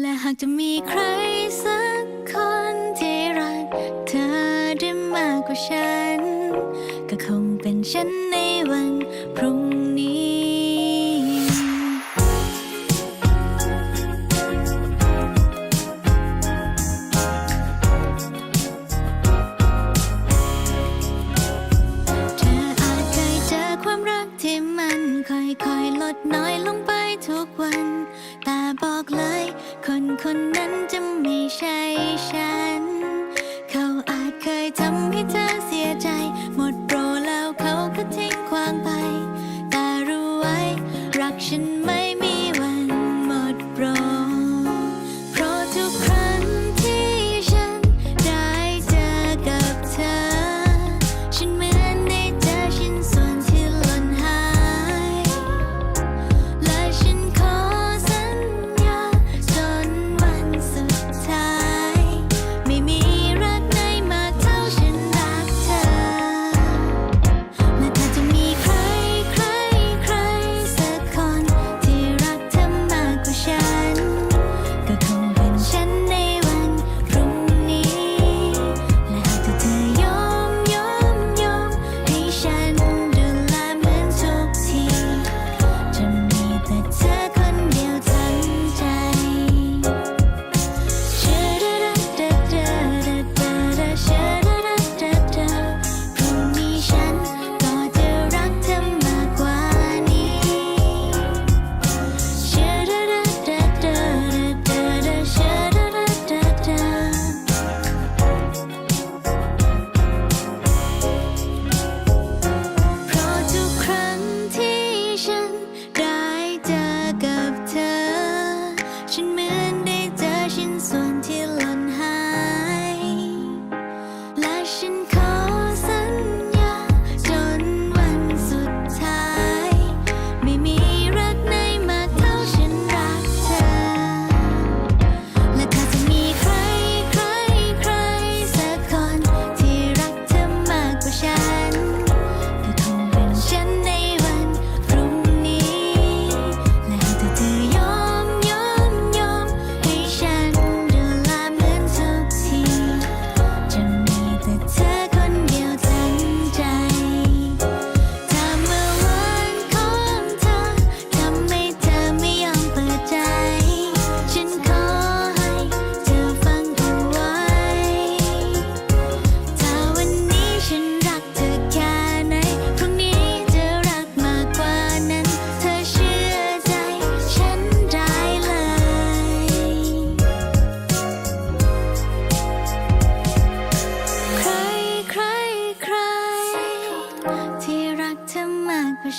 และหากจะมีใครสักคนที่รัก เธอได้มากกว่าฉัน ก็คงเป็นฉันในวันพรุ่งนี้ที่มันค่อยๆ ลดน้อยลงไปทุกวัน แต่บอกเลย คนคนนั้นจะไม่ใช่ฉัน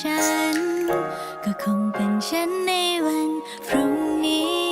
ฉัน ก็คงเป็นฉันในวันพรุ่งนี้